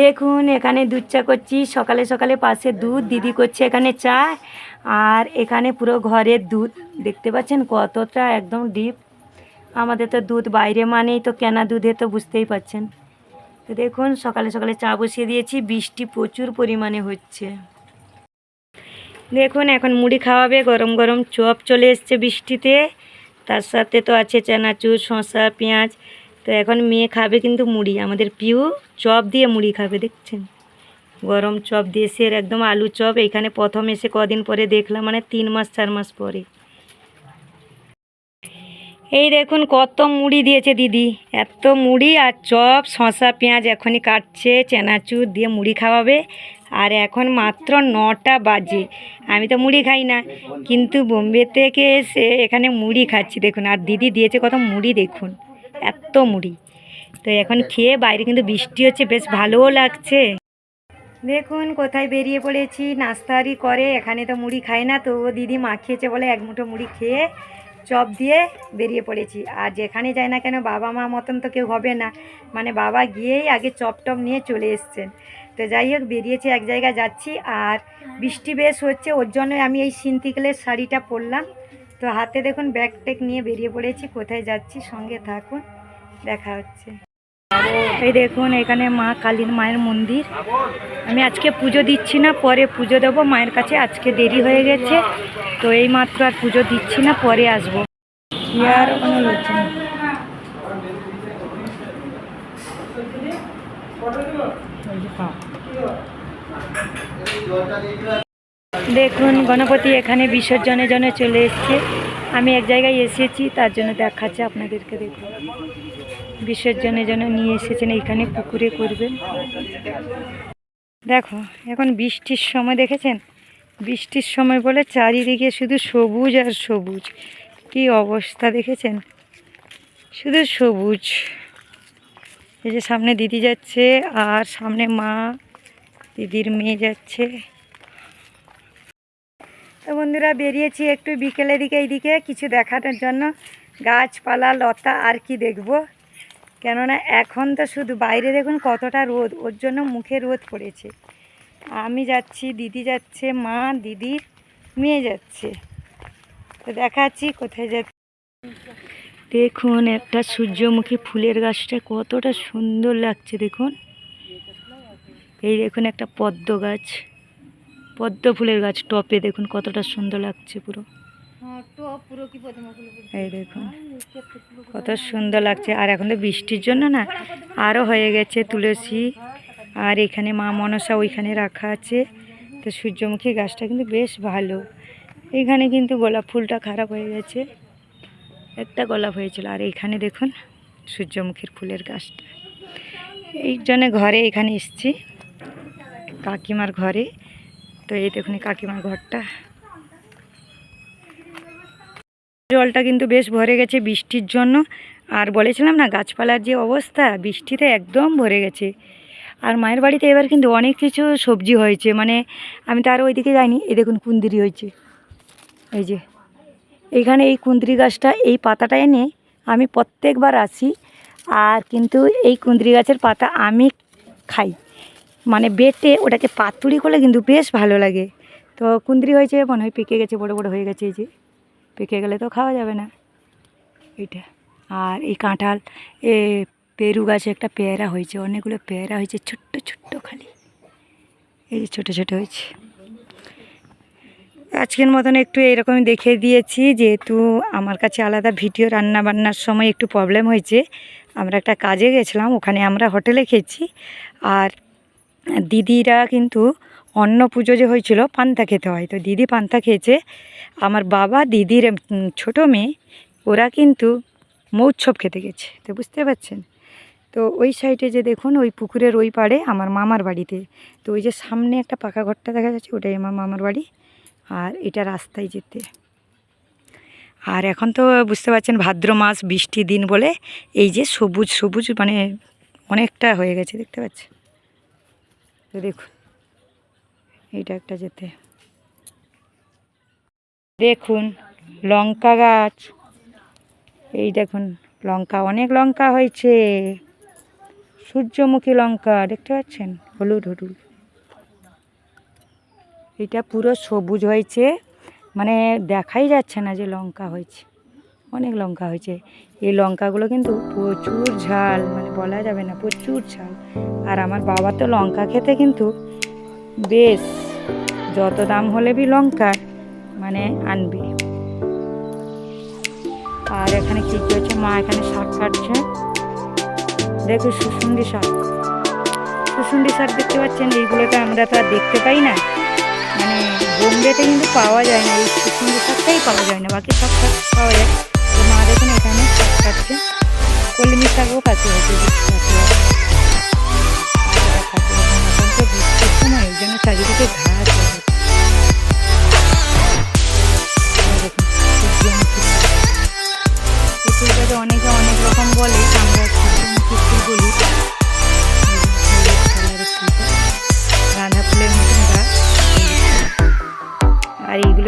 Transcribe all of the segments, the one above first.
দেখুন, এখানে দুধ চা করছি। সকালে সকালে পাশে দুধ, দিদি করছে এখানে চা। আর এখানে পুরো ঘরের দুধ। দেখতে পাচ্ছেন কতটা একদম ডিপ আমাদের তো দুধ বাইরে মানেই তো কেনা দুধে তো বুঝতেই পাচ্ছেন। তো দেখুন, সকালে সকালে চা বসিয়ে দিয়েছি। বৃষ্টি প্রচুর পরিমাণে হচ্ছে। দেখুন, এখন মুড়ি খাওয়াবে। গরম গরম চপ চলে এসছে বৃষ্টিতে। তার সাথে তো আছে চানাচুর, শসা, পেঁয়াজ। তো এখন মেয়ে খাবে কিন্তু মুড়ি, আমাদের পিউ চপ দিয়ে মুড়ি খাবে, দেখছেন? গরম চপ দিয়েছে এর একদম আলু চপ, এখানে প্রথম এসে কদিন পরে দেখলাম মানে তিন মাস, চার মাস পরে। এই দেখুন কত মুড়ি দিয়েছে দিদি, এত মুড়ি আর চপ, শসা, পেঁয়াজ এখনই কাটছে, চেনাচুর দিয়ে মুড়ি খাওয়াবে, আর এখন মাত্র নটা বাজে। আমি তো মুড়ি খাই না, কিন্তু বোম্বে থেকে এসে এখানে মুড়ি খাচ্ছি, দেখুন, আর দিদি দিয়েছে কত মুড়ি, দেখুন। এত মুড়ি। তো এখন খেয়ে বাইরে কিন্তু বৃষ্টি হচ্ছে, বেশ ভালোও লাগছে। দেখুন, কোথায় বেরিয়ে পড়েছি নাস্তারি করে, এখানে তো মুড়ি খায় না, তো ও দিদি মাখিয়েছে বলে এক মুঠো মুড়ি খেয়ে চপ দিয়ে বেরিয়ে পড়েছি। আর যেখানে যায় না কেন, বাবা মা মতন তো কেউ হবে না। মানে বাবা গিয়েই আগে চপ টপ নিয়ে চলে এসছেন। তো যাই হোক, বেরিয়েছি এক জায়গায় যাচ্ছি, আর বৃষ্টি বেশ হচ্ছে, ওর জন্য আমি এই সিন্তিকেলের শাড়িটা পরলাম। তো হাতে দেখুন ব্যাগ ট্যাগ নিয়ে বেরিয়ে পড়েছি, কোথায় যাচ্ছি, সঙ্গে থাকুন, দেখা হচ্ছে। এই দেখুন, এখানে মা কালীর মায়ের মন্দির। আমি আজকে পুজো দিচ্ছি না, পরে পুজো দেবো, মায়ের কাছে আজকে দেরি হয়ে গেছে, তো এই মাত্র আর পুজো দিচ্ছি না, পরে আসব। আর কোনো দেখুন, গণপতি এখানে বিসর্জনের জন্য চলে এসছে। আমি এক জায়গায় এসেছি, তার জন্য দেখাচ্ছে আপনাদেরকে দেখুন। বিসর্জনের জন্য নিয়ে এসেছেন এখানে পুকুরে করবেন। দেখো, এখন বৃষ্টির সময় দেখেছেন? বৃষ্টির সময় বলে চারিদিকে শুধু সবুজ আর সবুজ। কি অবস্থা দেখেছেন? শুধু সবুজ। এই যে সামনে দিদি যাচ্ছে, আর সামনে মা, দিদির মেয়ে যাচ্ছে। তো বন্ধুরা, বেরিয়েছি একটু বিকেলের দিকে, এইদিকে কিছু দেখানোর জন্য। গাছপালা, লতা, আর কি দেখব? কেননা এখন তো শুধু বাইরে দেখুন কতটা রোদ, ওর জন্য মুখে রোদ পড়েছে। আমি যাচ্ছি, দিদি যাচ্ছে, মা দিদির মেয়ে যাচ্ছে। তো দেখাচ্ছি কোথায় যাচ্ছে। দেখুন একটা সূর্যমুখী ফুলের গাছটা কতটা সুন্দর লাগছে দেখুন। এই দেখুন একটা পদ্ম গাছ। পদ্ম ফুলের গাছ টপে দেখুন কতটা সুন্দর লাগছে পুরো। এই দেখুন কত সুন্দর লাগছে। আর এখন তো বৃষ্টির জন্য না আরও হয়ে গেছে তুলসী। আর এখানে মা মনসা ওইখানে রাখা আছে। তো সূর্যমুখী গাছটা কিন্তু বেশ ভালো। এইখানে কিন্তু গোলাপ ফুলটা খারাপ হয়ে গেছে। একটা গোলাপ হয়েছিল। আর এইখানে দেখুন সূর্যমুখীর ফুলের গাছটা। এই জন্য ঘরে এখানে এসছি। কাকিমার ঘরে। তো এই দেখুন কাকিমার ঘরটা। জলটা কিন্তু বেশ ভরে গেছে বৃষ্টির জন্য। আর বলেছিলাম না, গাছপালার যে অবস্থা, বৃষ্টিতে একদম ভরে গেছে। আর মায়ের বাড়িতে এবার কিন্তু অনেক কিছু সবজি হয়েছে। মানে আমি তো আর ওইদিকে যাইনি। এই দেখুন কুন্দিরি হয়েছে। এই যে, এইখানে এই কুন্দিরি গাছটা, এই পাতাটা এনে আমি প্রত্যেকবার আসি। আর কিন্তু এই কুন্দিরি গাছের পাতা আমি খাই। মানে বেটে ওটাকে পাতুরি করলে কিন্তু বেশ ভালো লাগে। তো কুন্দিরি হয়েছে মনে হয় পেকে গেছে, বড় বড় হয়ে গেছে এই যে। পেকে গেলে তো খাওয়া যাবে না। এটা আর এই কাঁঠাল, এ পেরু গাছে একটা পেয়ারা হয়েছে, অনেকগুলো পেয়ারা হয়েছে, ছোট্ট ছোট্ট খালি। এই যে ছোটো ছোটো হয়েছে। আজকের মতন একটু এরকমই দেখে দিয়েছি, যেহেতু আমার কাছে আলাদা ভিডিও রান্না বান্নার সময় একটু প্রবলেম হয়েছে। আমরা একটা কাজে গেছিলাম, ওখানে আমরা হোটেলে খেয়েছি। আর দিদিরা কিন্তু অন্ন পুজো যে হয়েছিল, পান্তা খেতে হয়। তো দিদি পান্তা খেয়েছে। আমার বাবা, দিদির ছোটো মেয়ে, ওরা কিন্তু মৌৎসব খেতে গেছে। তো বুঝতে পারছেন? তো ওই সাইডে যে দেখুন, ওই পুকুরের ওই পাড়ে আমার মামার বাড়িতে। তো ওই যে সামনে একটা পাকা ঘরটা দেখা যাচ্ছে, ওটাই আমার মামার বাড়ি। আর এটা রাস্তায় যেতে। আর এখন তো বুঝতে পারছেন, ভাদ্র মাস, বৃষ্টি দিন বলে এই যে সবুজ সবুজ মানে অনেকটা হয়ে গেছে, দেখতে পাচ্ছেন? তো দেখুন, এইটা একটা যেতে। দেখুন, লঙ্কা গাছ। এই দেখুন, লঙ্কা, অনেক লঙ্কা হয়েছে। সূর্যমুখী লঙ্কা, দেখতে পাচ্ছেন? হলুদ হলুদ। এটা পুরো সবুজ হয়েছে। মানে দেখাই যাচ্ছে না যে লঙ্কা হয়েছে। অনেক লঙ্কা হয়েছে। এই লঙ্কাগুলো কিন্তু প্রচুর ঝাল মানে বলা যাবে না, প্রচুর ঝাল। আর আমার বাবা তো লঙ্কা খেতে কিন্তু বেশ যত দাম হলে বি লঙ্কার মানে আনবে। আর এখানে কী কি হচ্ছে মা এখানে শাক কাটছে। দেখো সুসুন্দি শাক। সুসুন্দি শাক দেখতে পাচ্ছেন? এইগুলো তো আমরা তো আর দেখতে পাই না। মানে বোম্বেতে কিন্তু পাওয়া যায় না, এই সুসুন্দি শাকটাই পাওয়া যায় না, বাকি সব শাক পাওয়া যায়। দেখুন এখানে কাটছে। কলমি শাকও কাছে হচ্ছে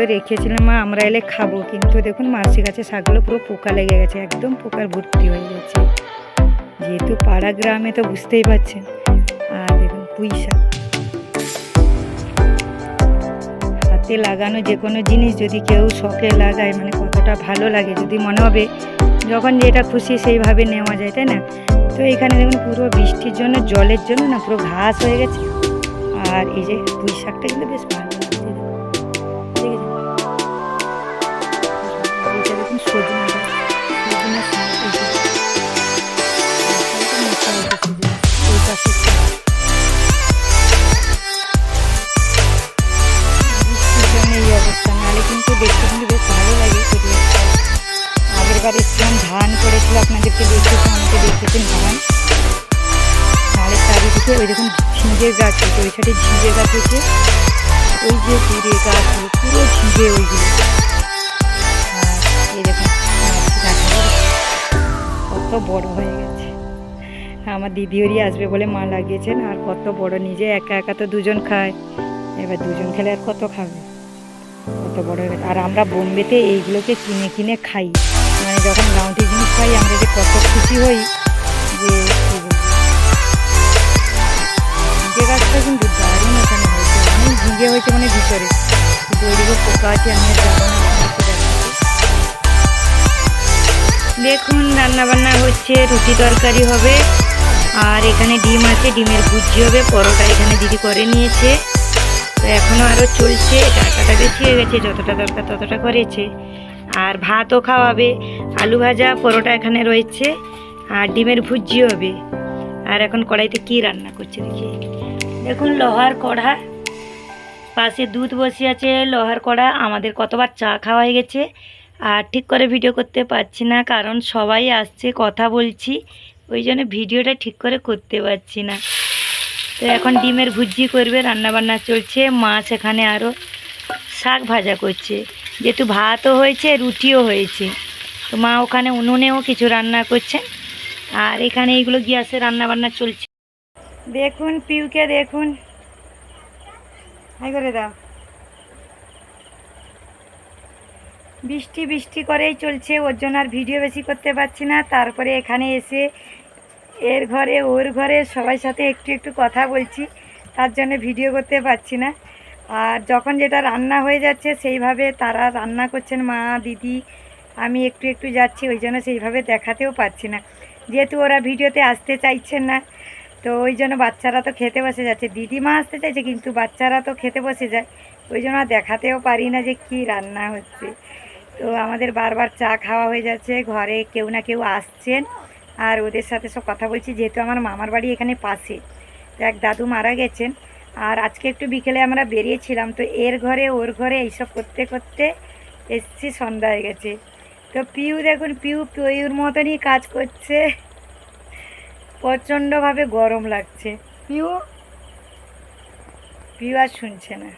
আর রেখেছিলাম, মা, আমরা এলে খাব। কিন্তু দেখুন মাসি গাছে শাকগুলো পুরো পোকা লেগে গেছে, একদম পোকার ভর্তি হয়ে গেছে। যেহেতু পাড়া গ্রামে, তো বুঝতেই পারছেন। আর দেখুন, পুঁই শাক। হাতে লাগানো যে কোনো জিনিস যদি কেউ শখে লাগায় মানে কতটা ভালো লাগে, যদি মনে হবে, যখন যেটা খুশি সেইভাবে নেওয়া যায়, তাই না? তো এখানে দেখুন, পুরো বৃষ্টির জন্য, জলের জন্য না, পুরো ঘাস হয়ে গেছে। আর এই যে পুঁই শাকটা কিন্তু বেশ ভালো কিন্তু দেখতে কিন্তু ভালো লাগে সেগুলো আগের বার এসেছিলাম ধান করেছিল আপনাদেরকে দেখেছি আমাকে দেখেছেন ধান নাহলে চারিদিকে ওই দেখুন ঝিঙে গাছ হয়েছে ওই সাইডে ঝিঙে গাছ হয়েছে ওই যে দূরে গাছ পুরো ঝিঙে ওইগুলো। কত বড় হয়ে গেছে। আমার দিদিওরই আসবে বলে মা লাগিয়েছেন, আর কত বড়, নিজে একা একা তো দুজন খায়। এবার দুজন খেলে আর কত খাবে? কত বড় হয়ে আর আমরা বোম্বেতে এইগুলোকে কিনে কিনে খাই। মানে যখন গাঁউটি জিনিস খাই আমরা যে কত খুশি হই যে গাছটা কিন্তু দারুণ এখানে হয়েছে, অনেক হয়েছে মানে ভিতরে। পোকা আছে, আমি আর না। দেখুন রান্না বান্না হচ্ছে, রুটি তরকারি হবে, আর এখানে ডিম আছে, ডিমের ভুজি হবে, পরোটা এখানে দিদি করে নিয়েছে। তো এখনও আরও চলছে টাকাটা বেশি হয়ে গেছে, যতটা দরকার ততটা করেছে। আর ভাতও খাওয়াবে, আলু ভাজা, পরোটা এখানে রয়েছে, আর ডিমের ভুজি হবে। আর এখন কড়াইতে কি রান্না করছে দেখি। দেখুন, লোহার কড়া, পাশে দুধ বসে আছে লোহার কড়া, আমাদের কতবার চা খাওয়া হয়ে গেছে। আর ঠিক করে ভিডিও করতে পারছি না, কারণ সবাই আসছে, কথা বলছি, ওই জন্য ভিডিওটা ঠিক করে করতে পারছি না। তো এখন ডিমের ভুজি করবে, রান্নাবান্না চলছে, মাছ এখানে আরও শাক ভাজা করছে। যেহেতু ভাতও হয়েছে, রুটিও হয়েছে। তো মা ওখানে উনুনেও কিছু রান্না করছে। আর এখানে এইগুলো গ্যাসে রান্না বান্না চলছে। দেখুন, পিউকে দেখুন। হাই করে দাও। বৃষ্টি বৃষ্টি করেই চলছে, ওর জন্য আর ভিডিও বেশি করতে পারছি না। তারপরে এখানে এসে এর ঘরে, ওর ঘরে সবার সাথে একটু একটু কথা বলছি, তার জন্য ভিডিও করতে পারছি না। আর যখন যেটা রান্না হয়ে যাচ্ছে, সেইভাবে তারা রান্না করছেন মা, দিদি, আমি একটু একটু যাচ্ছি, ওই জন্য সেইভাবে দেখাতেও পারছি না। যেহেতু ওরা ভিডিওতে আসতে চাইছেন না, তো ওই জন্য বাচ্চারা তো খেতে বসে যাচ্ছে। দিদিমা আসতে চাইছে, কিন্তু বাচ্চারা তো খেতে বসে যায়, ওই জন্য দেখাতেও পারি না যে কি রান্না হচ্ছে। তো আমাদের বারবার চা খাওয়া হয়ে যাচ্ছে, ঘরে কেউ না কেউ আসছেন। আর ওদের সাথে সব কথা বলছি, যেহেতু আমার মামার বাড়ি এখানে পাশে। তো এক দাদু মারা গেছেন। আর আজকে একটু বিকেলে আমরা বেরিয়েছিলাম, তো এর ঘরে, ওর ঘরে এইসব করতে করতে এসছি, সন্ধ্যা হয়ে গেছে। তো পিউ দেখুন, পিউ পিউর মতনই কাজ করছে। প্রচণ্ডভাবে গরম লাগছে। পিউ? পিউ আর শুনছে না।